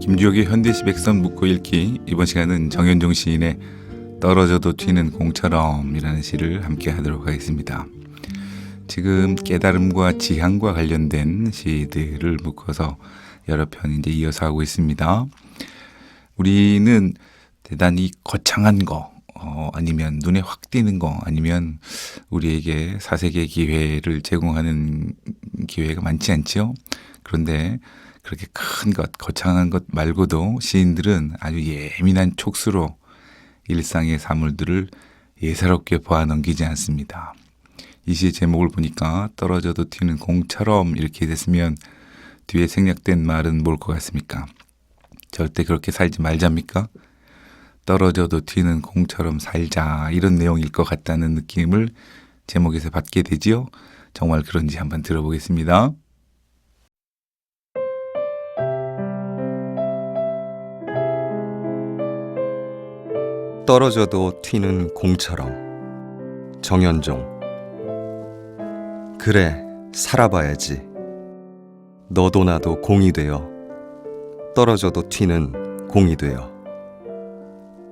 김주혁의 현대시 백선 묻고 읽기 이번 시간은 정현종 시인의 떨어져도 튀는 공처럼이라는 시를 함께 하도록 하겠습니다. 지금 깨달음과 지향과 관련된 시들을 묶어서 여러 편 이제 이어서 하고 있습니다. 우리는 대단히 거창한 거 어, 아니면 눈에 확 띄는 거 아니면 우리에게 사색의 기회를 제공하는 기회가 많지 않죠. 그런데 그렇게 큰 것, 거창한 것 말고도 시인들은 아주 예민한 촉수로 일상의 사물들을 예사롭게 보아 넘기지 않습니다. 이 시의 제목을 보니까 떨어져도 튀는 공처럼 이렇게 됐으면 뒤에 생략된 말은 뭘 것 같습니까? 절대 그렇게 살지 말자입니까? 떨어져도 튀는 공처럼 살자. 이런 내용일 것 같다는 느낌을 제목에서 받게 되지요. 정말 그런지 한번 들어보겠습니다. 떨어져도 튀는 공처럼. 정현종. 그래 살아봐야지. 너도 나도 공이 되어 떨어져도 튀는 공이 되어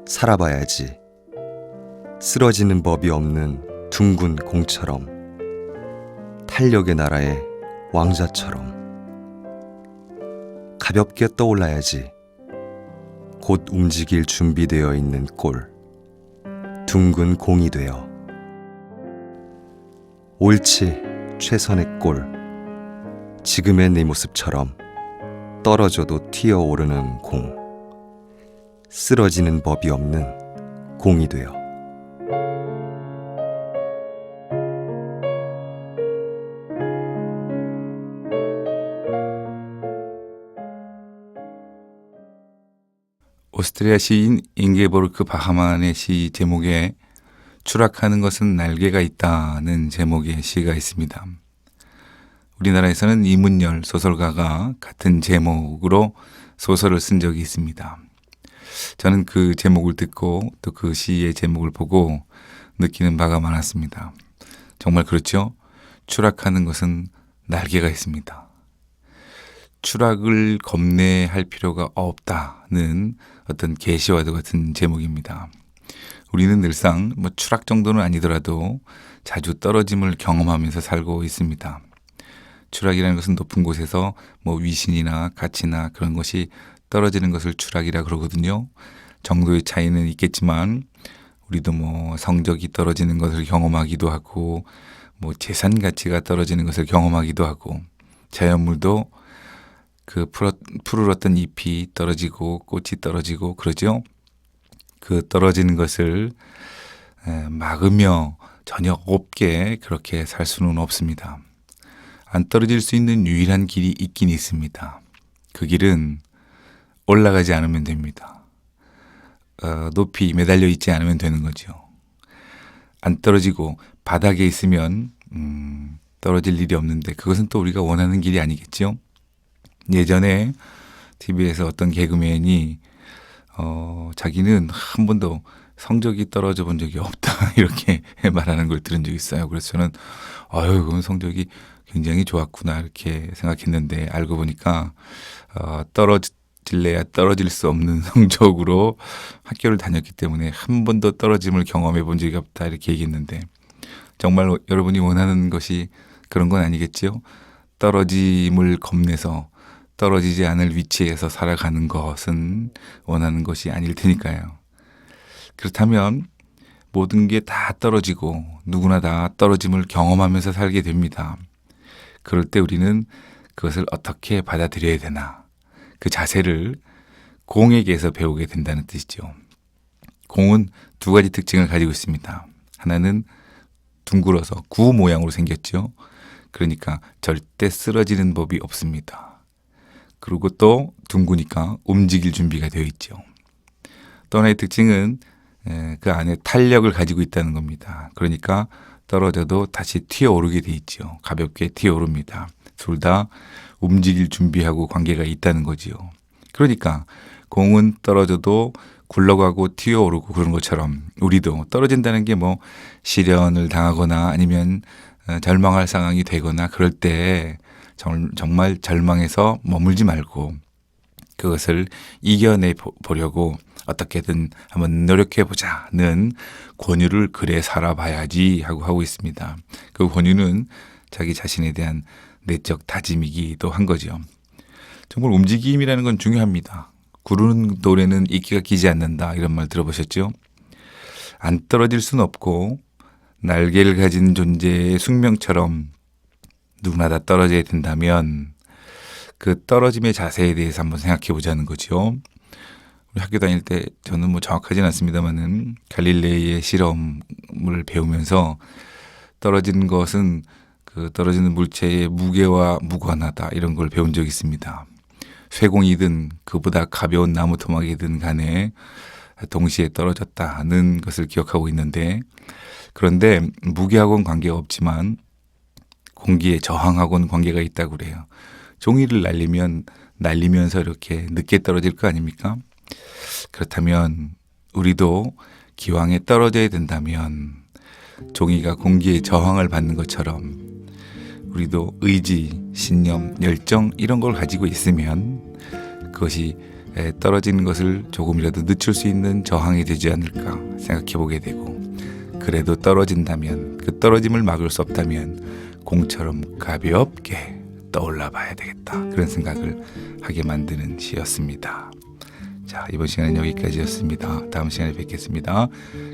살아봐야지. 쓰러지는 법이 없는 둥근 공처럼 탄력의 나라의 왕자처럼. 가볍게 떠올라야지. 곧 움직일 준비되어 있는 꼴, 둥근 공이 되어. 옳지 최선의 꼴, 지금의 네 모습처럼 떨어져도 튀어오르는 공, 쓰러지는 법이 없는 공이 되어 오스트리아 시인 잉게보르크 바하만의 시 제목에 추락하는 것은 날개가 있다는 제목의 시가 있습니다. 우리나라에서는 이문열 소설가가 같은 제목으로 소설을 쓴 적이 있습니다. 저는 그 제목을 듣고 또 그 시의 제목을 보고 느끼는 바가 많았습니다. 정말 그렇죠? 추락하는 것은 날개가 있습니다. 추락을 겁내할 필요가 없다는 어떤 계시와도 같은 제목입니다. 우리는 늘상 뭐 추락 정도는 아니더라도 자주 떨어짐을 경험하면서 살고 있습니다. 추락이라는 것은 높은 곳에서 뭐 위신이나 가치나 그런 것이 떨어지는 것을 추락이라 그러거든요. 정도의 차이는 있겠지만 우리도 뭐 성적이 떨어지는 것을 경험하기도 하고 뭐 재산 가치가 떨어지는 것을 경험하기도 하고 자연물도 그 푸르렀던 잎이 떨어지고 꽃이 떨어지고 그러죠. 그 떨어지는 것을 에, 막으며 전혀 없게 그렇게 살 수는 없습니다. 안 떨어질 수 있는 유일한 길이 있긴 있습니다. 그 길은 올라가지 않으면 됩니다. 어, 높이 매달려 있지 않으면 되는 거죠. 안 떨어지고 바닥에 있으면 음, 떨어질 일이 없는데 그것은 또 우리가 원하는 길이 아니겠죠. 예전에 TV에서 어떤 개그맨이 어, 자기는 한 번도 성적이 떨어져 본 적이 없다 이렇게 말하는 걸 들은 적이 있어요. 그래서 저는 아유 그건 성적이 굉장히 좋았구나 이렇게 생각했는데 알고 보니까 어, 떨어 질래야 떨어질 수 없는 성적으로 학교를 다녔기 때문에 한 번도 떨어짐을 경험해 본 적이 없다 이렇게 얘기했는데 정말 여러분이 원하는 것이 그런 건 아니겠지요? 떨어짐을 겁내서 떨어지지 않을 위치에서 살아가는 것은 원하는 것이 아닐 테니까요. 그렇다면 모든 게 다 떨어지고 누구나 다 떨어짐을 경험하면서 살게 됩니다. 그럴 때 우리는 그것을 어떻게 받아들여야 되나. 그 자세를 공에게서 배우게 된다는 뜻이죠. 공은 두 가지 특징을 가지고 있습니다. 하나는 둥글어서 구 모양으로 생겼죠. 그러니까 절대 쓰러지는 법이 없습니다. 그리고 또 둥그니까 움직일 준비가 되어 있죠. 또 하나의 특징은 에, 그 안에 탄력을 가지고 있다는 겁니다. 그러니까 떨어져도 다시 튀어오르게 돼 있죠. 가볍게 튀어오릅니다. 둘 다 움직일 준비하고 관계가 있다는 거지요. 그러니까 공은 떨어져도 굴러가고 튀어오르고 그런 것처럼 우리도 떨어진다는 게 뭐 시련을 당하거나 아니면 어, 절망할 상황이 되거나 그럴 때 정- 정말 절망해서 머물지 말고 그것을 이겨내 보- 보려고 어떻게든 한번 노력해 보자는 권유를 그래 살아봐야지 하고 하고 있습니다. 그 권유는 자기 자신에 대한 내적 다짐이기도 한 거죠. 정말 움직임이라는 건 중요합니다. 구르는 돌에는 이끼가 끼지 않는다 이런 말 들어보셨죠? 안 떨어질 순 없고 날개를 가진 존재의 숙명처럼 누구나 다 떨어져야 된다면 그 떨어짐의 자세에 대해서 한번 생각해 보자는 거죠. 우리 학교 다닐 때 저는 뭐 정확하진 않습니다만은 갈릴레이의 실험을 배우면서 떨어지는 것은 그 떨어지는 물체의 무게와 무관하다 이런 걸 배운 적이 있습니다. 쇠공이든 그보다 가벼운 나무 토막이든 간에 동시에 떨어졌다는 것을 기억하고 있는데 그런데 무게하고는 관계가 없지만 공기에 저항하고는 관계가 있다고 그래요. 종이를 날리면 날리면서 이렇게 늦게 떨어질 거 아닙니까? 그렇다면 우리도 기왕에 떨어져야 된다면 종이가 공기에 저항을 받는 것처럼 우리도 의지, 신념, 열정 이런 걸 가지고 있으면 그것이 에, 떨어지는 것을 조금이라도 늦출 수 있는 저항이 되지 않을까 생각해 보게 되고 그래도 떨어진다면 그 떨어짐을 막을 수 없다면 공처럼 가볍게 떠올라 봐야 되겠다 그런 생각을 하게 만드는 시였습니다. 자 이번 시간은 여기까지였습니다. 다음 시간에 뵙겠습니다.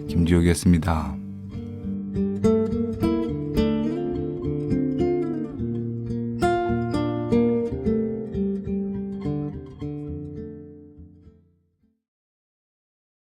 김주혁이었습니다.